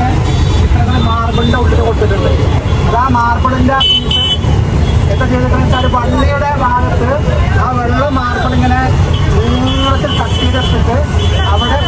ഇങ്ങനത്തെയൊക്കെ ചിത്രങ്ങൾ മാർബിളിന്റെ ഉള്ളിൽ കൊടുത്തിട്ടുണ്ട്. അത് ആ മാർബിളിന്റെ പീസ് എന്താ ചെയ്തിട്ടുണ്ടെന്ന് വെച്ചാൽ വള്ളിയുടെ ഭാഗത്ത് ആ വെള്ള മാർബിൾ ഇങ്ങനെ നീളത്തിൽ തട്ടിയിട്ടിട്ട് അവിടെ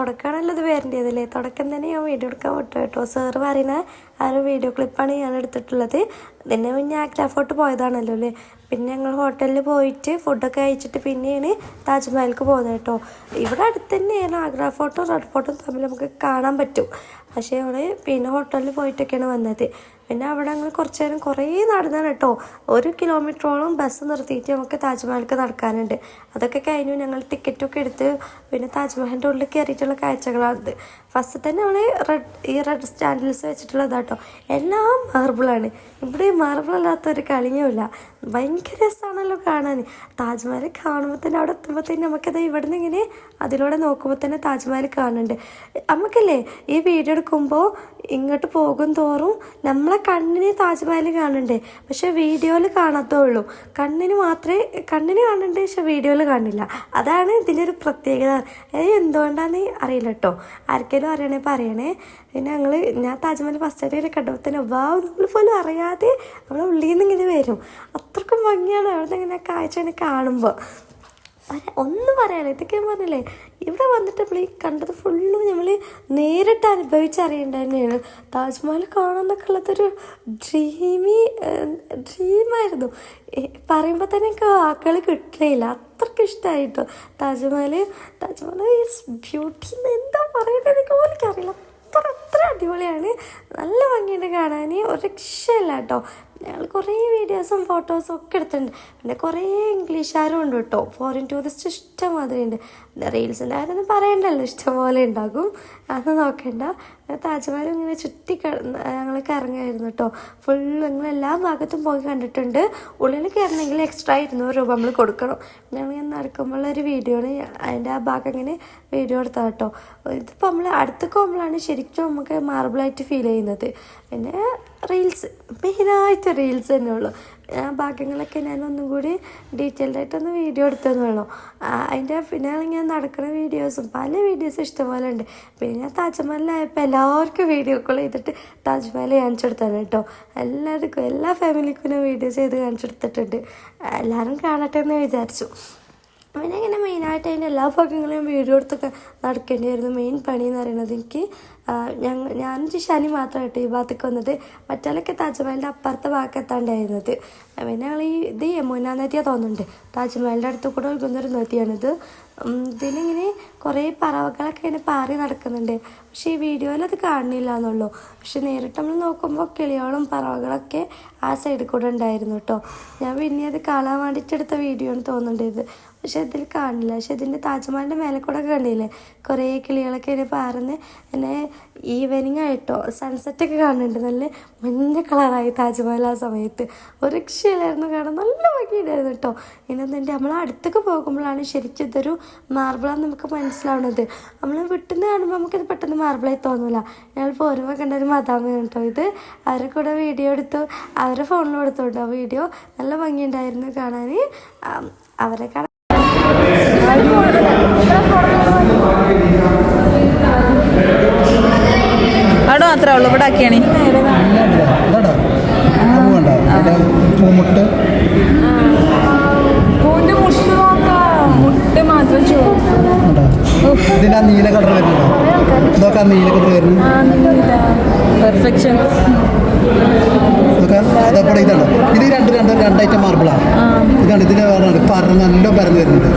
തുടക്കമാണല്ലോ ഇത് വരേണ്ടതല്ലേ? തുടക്കം തന്നെ ഞാൻ വീഡിയോ എടുക്കാൻ വിട്ടു കേട്ടോ. സാറ് പറയുന്ന ആ ഒരു വീഡിയോ ക്ലിപ്പാണ് ഞാൻ എടുത്തിട്ടുള്ളത്. ഇതിന്റെ മുന്നേ ആ ക്ലാഫോട്ട് പോയതാണല്ലോ അല്ലേ? പിന്നെ ഞങ്ങൾ ഹോട്ടലിൽ പോയിട്ട് ഫുഡൊക്കെ കഴിച്ചിട്ട് പിന്നെയാണ് താജ്മഹലിക്ക് പോകുന്നത് കേട്ടോ. ഇവിടെ അടുത്ത് തന്നെയാണ് ആഗ്ര ഫോട്ടോ റെഡ് ഫോട്ടോ തമ്മിൽ നമുക്ക് കാണാൻ പറ്റും. പക്ഷേ അവിടെ പിന്നെ ഹോട്ടലിൽ പോയിട്ടൊക്കെയാണ് വന്നത്. പിന്നെ അവിടെ ഞങ്ങൾ കുറച്ച് നേരം കുറേ നടന്നാണ് കേട്ടോ. ഒരു കിലോമീറ്ററോളം ബസ് നിർത്തിയിട്ട് നമുക്ക് താജ്മഹലിലേക്ക് നടക്കാനുണ്ട്. അതൊക്കെ കഴിഞ്ഞു ഞങ്ങൾ ടിക്കറ്റൊക്കെ എടുത്ത് പിന്നെ താജ്മഹലിന്റെ ഉള്ളിൽ കയറിയിട്ടുള്ള കാഴ്ചകളാണിത് ഫസ്റ്റ് തന്നെ നമ്മൾ റെഡ് ഈ റെഡ് സ്റ്റാൻഡിൽസ് വെച്ചിട്ടുള്ളത് കേട്ടോ എല്ലാം മാർബിളാണ് ഇവിടെ മാർബിൾ അല്ലാത്ത ഒരു കളിയുമില്ല ഭയങ്കര രസമാണല്ലോ കാണാൻ. താജ്മഹൽ കാണുമ്പോൾ തന്നെ അവിടെ എത്തുമ്പോൾ തന്നെ നമുക്കത് ഇവിടെ നിന്ന് ഇങ്ങനെ അതിലൂടെ നോക്കുമ്പോൾ തന്നെ താജ്മഹൽ കാണുന്നുണ്ട്. നമുക്കല്ലേ ഈ വീഡിയോ എടുക്കുമ്പോൾ ഇങ്ങോട്ട് പോകും തോറും നമ്മളെ കണ്ണിന് താജ്മഹൽ കാണണ്ടേ പക്ഷെ വീഡിയോയിൽ കാണാത്തേ കണ്ണിന് മാത്രമേ കണ്ണിന് കാണണ്ടേ പക്ഷെ വീഡിയോയിൽ കാണില്ല അതാണ് ഇതിന്റെ ഒരു പ്രത്യേകത. അതായത് എന്തുകൊണ്ടാന്ന് അറിയില്ല കേട്ടോ ആർക്കെങ്കിലും അറിയണേ പറയണേ. പിന്നെ ഞങ്ങൾ ഞാൻ താജ്മഹൽ ഫസ്റ്റ് ആയിട്ട് കണ്ടപ്പോൾ തന്നെ വാവ് നമ്മൾ പോലും അറിയാതെ നമ്മളെ ഉള്ളിൽ നിന്ന് ഇങ്ങനെ വരും. അത്രക്കും ഭംഗിയാണ് അവിടെ ഇങ്ങനെ കാഴ്ച കാണുമ്പോൾ ഒന്നും പറയാനില്ല. ഇതൊക്കെ ഞാൻ പറഞ്ഞില്ലേ ഇവിടെ വന്നിട്ട് നമ്മൾ ഈ കണ്ടത് ഫുള്ളും നമ്മൾ നേരിട്ട് അനുഭവിച്ചറിയേണ്ട തന്നെയാണ് താജ്മഹൽ കാണാമെന്നൊക്കെ ഉള്ളതൊരു ഡ്രീമി ഡ്രീമായിരുന്നു പറയുമ്പോൾ തന്നെ എനിക്ക് വാക്കുകൾ കിട്ടില്ല അത്രയ്ക്ക് ഇഷ്ടമായിട്ടോ താജ്മഹൽ താജ്മഹൽ ഈസ് ബ്യൂട്ടി എന്താ പറയേണ്ടത് എനിക്ക് പോലും അറിയില്ല അത്ര അത്ര അടിപൊളിയാണ്. നല്ല ഭംഗിയുണ്ട് കാണാൻ ഒരു രക്ഷയില്ല കേട്ടോ ഞങ്ങൾ കുറേ വീഡിയോസും ഫോട്ടോസും ഒക്കെ എടുത്തിട്ടുണ്ട്. പിന്നെ കുറേ ഇംഗ്ലീഷുകാരും ഉണ്ട് കേട്ടോ. ഫോറിൻ ടൂറിസ്റ്റ് ഇഷ്ടംമാതിരി ഉണ്ട് റീൽസിന്റെ കാര്യമൊന്നും പറയണ്ടല്ലോ. ഇഷ്ടംപോലെ ഉണ്ടാകും. അത് നോക്കണ്ട. താജ്മഹൽ ഇങ്ങനെ ചുറ്റി ഞങ്ങൾ കറങ്ങായിരുന്നു കേട്ടോ. ഫുൾ ഞങ്ങൾ എല്ലാ ഭാഗത്തും പോയി കണ്ടിട്ടുണ്ട്. ഉള്ളിൽ കയറണമെങ്കിൽ എക്സ്ട്രാ ഇരുന്നൂറ് രൂപ നമ്മൾ കൊടുക്കണം. ഞങ്ങൾ ഒരു വീഡിയോ ആണ് അതിന്റെ ആ ഭാഗം ഇങ്ങനെ വീഡിയോ എടുത്താൽ കേട്ടോ. ഇതിപ്പോൾ നമ്മൾ അടുത്തൊക്കെ പോകുമ്പോഴാണ് ശരിക്കും നമുക്ക് മാർബിളായിട്ട് ഫീൽ ചെയ്യുന്നത്. പിന്നെ റീൽസ് മെയിനായിട്ട് റീൽസ് തന്നെ ഉള്ളൂ. ആ ഭാഗങ്ങളൊക്കെ ഞാൻ ഒന്നും കൂടി ഡീറ്റെയിൽഡ് ആയിട്ടൊന്ന് വീഡിയോ എടുത്തെന്ന് വേണം അതിന്റെ പിന്നെ ഞാൻ നടക്കുന്ന വീഡിയോസും പല വീഡിയോസും ഇഷ്ടംപോലെ ഉണ്ട്. പിന്നെ ഞാൻ താജ്മഹലിലായപ്പോൾ എല്ലാവർക്കും വീഡിയോ കോൾ ചെയ്തിട്ട് താജ്മഹൽ കാണിച്ചു കൊടുത്തതാണ് കേട്ടോ. എല്ലാവർക്കും എല്ലാ ഫാമിലിക്കും ഞാൻ വീഡിയോ ചെയ്ത് കാണിച്ചു കൊടുത്തിട്ടുണ്ട്. എല്ലാവരും കാണട്ടെ എന്ന് വിചാരിച്ചു. പിന്നെ ഇങ്ങനെ മെയിനായിട്ട് അതിന്റെ എല്ലാ ഭാഗങ്ങളെയും വീഡിയോ എടുത്തൊക്കെ നടക്കേണ്ടിയായിരുന്നു മെയിൻ പണി എന്ന് പറയുന്നത് എനിക്ക് ഞങ്ങൾ ഞാൻ ശനി മാത്രമായിട്ട് ഈ ഭാഗത്തേക്ക് വന്നത്. മറ്റാലൊക്കെ താജ്മഹലിന്റെ അപ്പുറത്തെ ഭാഗത്തെത്താണ്ടായിരുന്നത് പിന്നെ ഞങ്ങൾ ഈ ഇത് യമുന നദിയാണ് തോന്നുന്നുണ്ട്. താജ്മഹലിന്റെ അടുത്ത് കൂടെ ഒഴുകുന്നൊരു നദിയാണിത്. ഇതിലിങ്ങനെ കുറേ പറവകളൊക്കെ ഇങ്ങനെ പാറി നടക്കുന്നുണ്ട്. പക്ഷേ ഈ വീഡിയോയിൽ അത് കാണുന്നില്ല എന്നുള്ളൂ. പക്ഷെ നേരിട്ട് നമ്മൾ നോക്കുമ്പോൾ കിളിയോളും പറവകളൊക്കെ ആ സൈഡിൽ കൂടെ ഉണ്ടായിരുന്നു കേട്ടോ ഞാൻ പിന്നെ അത് കാണാൻ വേണ്ടിയിട്ട് എടുത്ത വീഡിയോ ആണ് തോന്നുന്നുണ്ട് ഇത്. പക്ഷെ ഇതിൽ കാണില്ല. പക്ഷെ ഇതിന്റെ താജ്മഹലിന്റെ മേലെ കൂടെ കണ്ടില്ലേ? കുറേ കിളികളൊക്കെ ഇങ്ങനെ പാറുന്ന എന്നെ ഈവനിങ് ആയിട്ടോ സൺസെറ്റ് ഒക്കെ കാണുന്നുണ്ട്. നല്ല മഞ്ഞ കളറായി താജ്മഹൽ ആ സമയത്ത്. ഒരു രക്ഷയിലായിരുന്നു കാണാൻ. നല്ല ഭംഗിയുണ്ടായിരുന്നു കേട്ടോ. ഇന്നെന്നിട്ട് നമ്മൾ അടുത്തൊക്കെ പോകുമ്പോഴാണ് ശരിക്കും ഇതൊരു മാർബിളാന്ന് നമുക്ക് മനസ്സിലാവുന്നത്. നമ്മൾ വിട്ടുനിന്ന് കാണുമ്പോൾ നമുക്കിത് പെട്ടെന്ന് മാർബിളായി തോന്നില്ല ഞങ്ങൾ പോരുമ്പോൾ കണ്ട ഒരു മതാമ കേട്ടോ ഇത്. അവരെ കൂടെ വീഡിയോ എടുത്തു. അവരെ ഫോണിൽ എടുത്തു കേട്ടോ. വീഡിയോ നല്ല ഭംഗിയുണ്ടായിരുന്നു കാണാൻ അവരെ കാണാൻ അവിടെ മാത്രമേ ഉള്ളൂ ഇവിടെ ആക്കിയാണ് ഇതാടോ പൂവുണ്ടോ അതിന്റെ പൂമുട്ട് പൂവിന്റെ മുട്ട് നോക്കാം മുട്ട് മാത്രം ഉണ്ടോ ഇതിന്റെ ആ നീല കളർ വരുന്നുണ്ടോ? ഇതൊക്കെ ആ നീല കളർ വരുന്നു. പെർഫെക്ഷൻ ഇതൊക്കെ അതേപോലെ ഇതാണ് ഇത്. രണ്ട് രണ്ട് മാർബിളാണ് ഇതാണ് പറഞ്ഞത് നല്ല പരന്ന് വരുന്നുണ്ട്.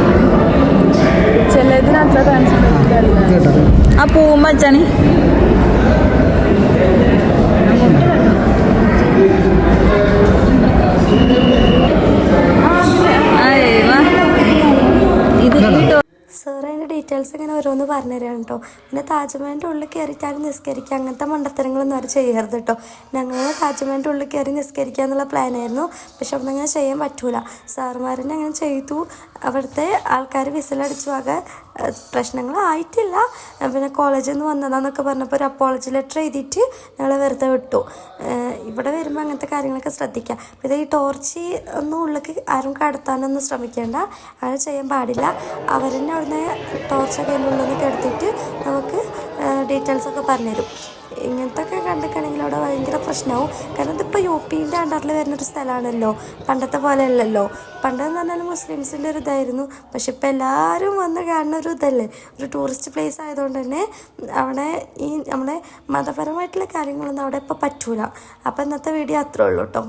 ആ പൂമ്മ Thank you. ഡീറ്റെയിൽസ് ഇങ്ങനെ ഓരോന്ന് പറഞ്ഞു തരാം കേട്ടോ. പിന്നെ താജ്മഹലിന്റെ ഉള്ളിൽ കയറിയിട്ടാലും നിസ്കരിക്കുക. അങ്ങനത്തെ മണ്ടത്തരങ്ങളൊന്നും അവർ ചെയ്യരുത് കേട്ടോ. ഞങ്ങൾ താജ്മഹലിന്റെ ഉള്ളിൽ കയറി നിസ്കരിക്കുക എന്നുള്ള പ്ലാനായിരുന്നു പക്ഷെ അവിടെ അങ്ങനെ ചെയ്യാൻ പറ്റൂല. സാറുമാരനെ അങ്ങനെ ചെയ്തു. അവിടുത്തെ ആൾക്കാർ വിസിലടിച്ചു. ആകെ പ്രശ്നങ്ങളായിട്ടില്ല പിന്നെ കോളേജിൽ നിന്ന് വന്നതാന്നൊക്കെ പറഞ്ഞപ്പോൾ ഒരു അപ്പോളജി ലെറ്റർ എഴുതിയിട്ട് ഞങ്ങളെ വെറുതെ വിട്ടു. ഇവിടെ വരുമ്പോൾ അങ്ങനത്തെ കാര്യങ്ങളൊക്കെ ശ്രദ്ധിക്കുക പിന്നെ ഈ ടോർച്ച് ഒന്നും ഉള്ളിലേക്ക് ആരും കടത്താനൊന്നും ശ്രമിക്കേണ്ട. അങ്ങനെ ചെയ്യാൻ പാടില്ല. അവരെന്നെ അവിടുന്ന് അവിടുന്ന് ടോർച്ചൊക്കെ അതിന്റെ ഉള്ളിൽ കിടത്തിയിട്ട് നമുക്ക് ഡീറ്റെയിൽസ് ഒക്കെ പറഞ്ഞുതരും. ഇങ്ങനത്തെ ഒക്കെ കണ്ടിട്ടാണെങ്കിൽ അവിടെ ഭയങ്കര പ്രശ്നമാവും കാരണം ഇതിപ്പോൾ യു പിന്റെ അണ്ടറിൽ വരുന്നൊരു സ്ഥലമാണല്ലോ പണ്ടത്തെ പോലെ അല്ലല്ലോ പണ്ടെന്ന് പറഞ്ഞാൽ മുസ്ലിംസിന്റെ ഒരു ഇതായിരുന്നു. പക്ഷെ ഇപ്പം എല്ലാവരും വന്ന് കാണുന്ന ഒരു ഇതല്ലേ. ഒരു ടൂറിസ്റ്റ് പ്ലേസ് ആയതുകൊണ്ട് തന്നെ അവിടെ ഈ നമ്മുടെ മതപരമായിട്ടുള്ള കാര്യങ്ങളൊന്നും അവിടെ ഇപ്പോൾ പറ്റൂല. അപ്പോൾ ഇന്നത്തെ വീഡിയോ അത്രേ ഉള്ളൂ കേട്ടോ